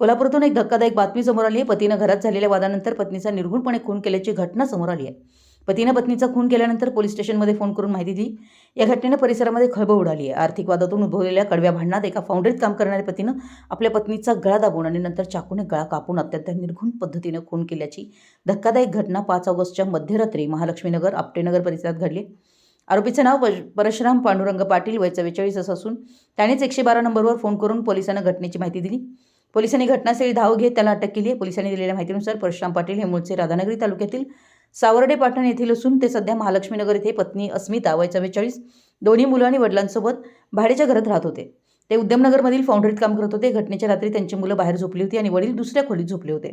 कोल्हापूरतून एक धक्कादायक बातमी समोर आली आहे. पतीनं घरात झालेल्या वादानंतर पत्नीचा निर्घुणपणे खून केल्याची घटना समोर आली आहे. पतीनं पत्नीचा खून केल्यानंतर पोलीस स्टेशनमध्ये फोन करून माहिती दिली. या घटनेनं परिसरामध्ये खळबळ उडाली आहे. आर्थिक वादातून उद्भवलेल्या कडव्या भांडणात एका फाऊंडरीत काम करणाऱ्या पतीनं आपल्या पत्नीचा गळा दाबून आणि नंतर चाकूने गळा कापून अत्यंत निर्घुण पद्धतीनं खून केल्याची धक्कादायक घटना पाच ऑगस्टच्या मध्यरात्री महालक्ष्मीनगर आपटेनगर परिसरात घडली. आरोपीचं नाव परशुराम पांडुरंग पाटील वय चव्वेचाळीस असं असून त्यानेच एकशे बारा नंबरवर फोन करून पोलिसांना घटनेची माहिती दिली. पोलिसांनी घटनास्थळी धाव घेत त्याला अटक केली आहे. पोलिसांनी दिलेल्या माहितीनुसार परशुराम पाटील हे मूळचे राधानगरी तालुक्यातील सावर्डे पाटण येथील असून ते सध्या महालक्ष्मीनगर येथे पत्नी अस्मिता वय चव्वेचाळीस दोन्ही मुलं आणि वडिलांसोबत भाड्याच्या घरात राहत होते. ते उद्यमनगरमधील फाउंड्रीत काम करत होते. घटनेच्या रात्री त्यांची मुलं बाहेर झोपली होती आणि वडील दुसऱ्या खोलीत झोपले होते.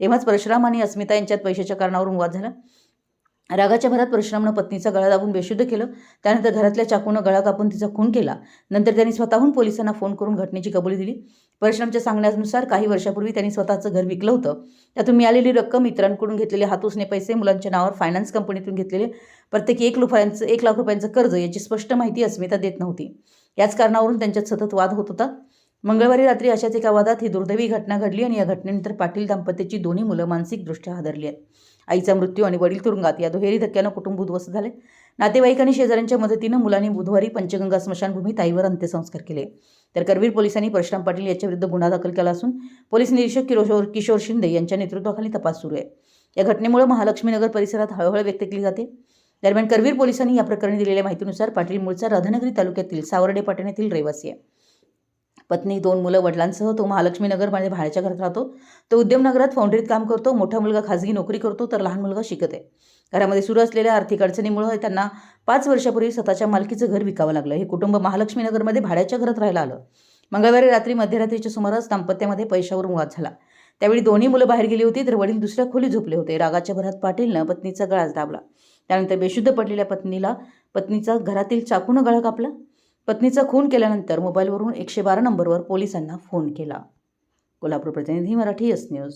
तेव्हाच परशुराम आणि अस्मिता यांच्यात पैशाच्या कारणावरून वाद झाला. रागाच्या भरात परशुरामनं पत्नीचा गळा दाबून बेशुद्ध केलं. त्यानंतर घरातल्या चाकूनं गळा कापून तिचा खून केला. नंतर त्यांनी स्वतःहून पोलिसांना फोन करून घटनेची कबुली दिली. परशुरामच्या सांगण्यानुसार काही वर्षापूर्वी त्यांनी स्वतःचं घर विकलं होतं. त्यातून मिळालेली रक्कम इतरांकडून घेतलेले हातूसने पैसे मुलांच्या नावावर फायनान्स कंपनीतून घेतलेले प्रत्येकी एक रुपयांचं एक लाख रुपयांचं कर्ज याची स्पष्ट माहिती अस्मिता देत नव्हती. याच कारणावरून त्यांच्यात सतत वाद होत होता. मंगळवारी रात्री अशाच एका वादात ही दुर्दैवी घटना घडली आणि या घटनेनंतर पाटील दाम्पत्याची दोन्ही मुलं मानसिकदृष्ट्या हादरली आहेत. आईचा मृत्यू आणि वडील तुरुंगात या दुहेरी धक्क्यानं कुटुंब उद्ध्वस्त झाले. नातेवाईक आणि शेजाऱ्यांच्या मदतीनं मुलांनी बुधवारी पंचगंगा स्मशानभूमीत आईवर अंत्यसंस्कार केले. तर करवीर पोलिसांनी परशुराम पाटील याच्याविरुद्ध गुन्हा दाखल केला असून पोलीस निरीक्षक किशोर किशोर शिंदे यांच्या नेतृत्वाखाली तपास सुरू आहे. या घटनेमुळे महालक्ष्मीनगर परिसरात हळहळ व्यक्त केली जाते. दरम्यान करवीर पोलिसांनी या प्रकरणी दिलेल्या माहितीनुसार पाटील मूळचा राधानगरी तालुक्यातील सावर्डे पाटण येथील रहिवासी आहे. पत्नी दोन मुलं वडिलांसह तो महालक्ष्मीनगरमध्ये भाड्याच्या घरात राहतो. तो उद्यमनगरात फाउंड्रीत काम करतो मोठा मुलगा खाजगी नोकरी करतो तर लहान मुलगा शिकत. आहे घरामध्ये सुरू असलेल्या आर्थिक अडचणीमुळे त्यांना पाच वर्षापूर्वी स्वतःच्या मालकीचं घर विकावं लागलं. हे कुटुंब महालक्ष्मीनगरमध्ये भाड्याच्या घरात राहायला आलं. मंगळवारी रात्री मध्यरात्रीच्या सुमारास दाम्पत्यामध्ये पैशावरून वाद झाला. त्यावेळी दोन्ही मुलं बाहेर गेली होती तर वडील दुसऱ्या खोली झोपले होते. रागाच्या भरात पाटीलनं पत्नीचा गळाच दाबला. त्यानंतर बेशुद्ध पडलेल्या पत्नीला पत्नीचा घरातील चाकूनं गळा कापला. पत्नीचा खून केल्यानंतर मोबाईलवरून एकशे बारा नंबरवर पोलिसांना फोन केला. कोल्हापूर प्रतिनिधी मराठी एस न्यूज